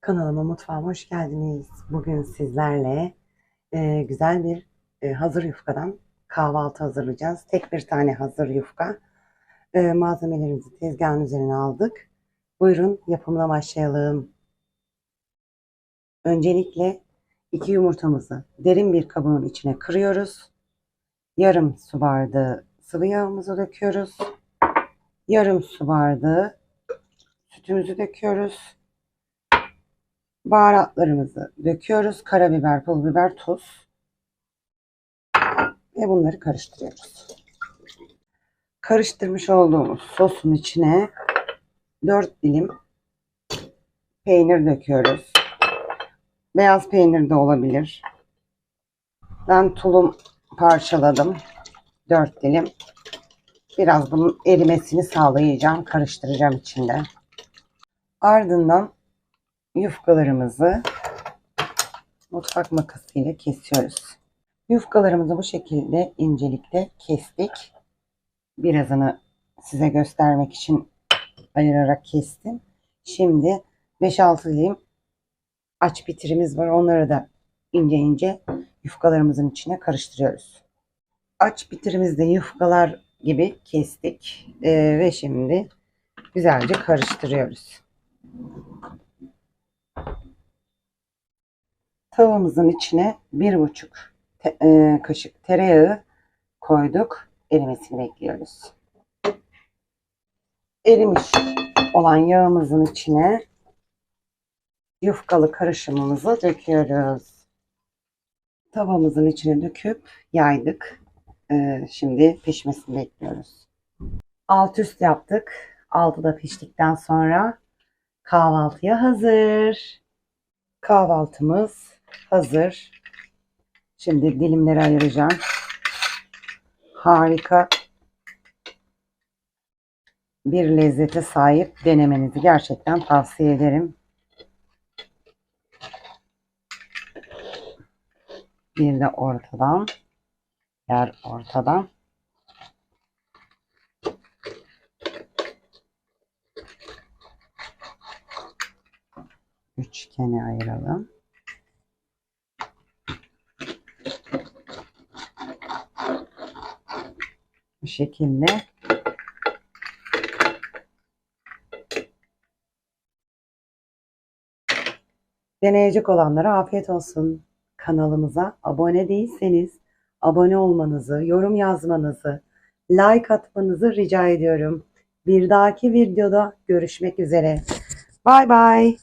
Kanalıma, mutfağıma hoş geldiniz. Bugün sizlerle e, güzel bir e, hazır yufkadan kahvaltı hazırlayacağız. Tek bir tane hazır yufka. E, malzemelerimizi tezgahın üzerine aldık. Buyurun yapımına başlayalım. Öncelikle iki yumurtamızı derin bir kabın içine kırıyoruz. Yarım su bardağı sıvı yağımızı döküyoruz. Yarım su bardağı sütümüzü döküyoruz. Baharatlarımızı döküyoruz. Karabiber, pul biber, tuz. Ve bunları karıştırıyoruz. Karıştırmış olduğumuz sosun içine 4 dilim peynir döküyoruz. Beyaz peynir de olabilir. Ben tulum parçaladım. 4 dilim. Biraz bunun erimesini sağlayacağım. Karıştıracağım içinde. Ardından yufkalarımızı mutfak makasıyla kesiyoruz. Yufkalarımızı bu şekilde incelikte kestik. Birazını size göstermek için ayırarak kestim. Şimdi 5-6 dilim aç bitirimiz var. Onları da ince ince yufkalarımızın içine karıştırıyoruz. Aç bitirimizde yufkalar gibi kestik. Ee, ve şimdi güzelce karıştırıyoruz. Tavamızın içine bir buçuk te- e, kaşık tereyağı koyduk. Erimesini bekliyoruz. Erimiş olan yağımızın içine yufkalı karışımımızı döküyoruz. Tavamızın içine döküp yaydık. E, şimdi pişmesini bekliyoruz. Alt üst yaptık. Altı da piştikten sonra kahvaltıya hazır. Kahvaltımız hazır. Şimdi dilimleri ayıracağım. Harika bir lezzete sahip denemenizi gerçekten tavsiye ederim. Bir de ortadan, yer ortadan. Üçgene ayıralım. Bu şekilde. Deneyecek olanlara afiyet olsun. Kanalımıza abone değilseniz abone olmanızı, yorum yazmanızı, like atmanızı rica ediyorum. Bir dahaki videoda görüşmek üzere. Bay bay.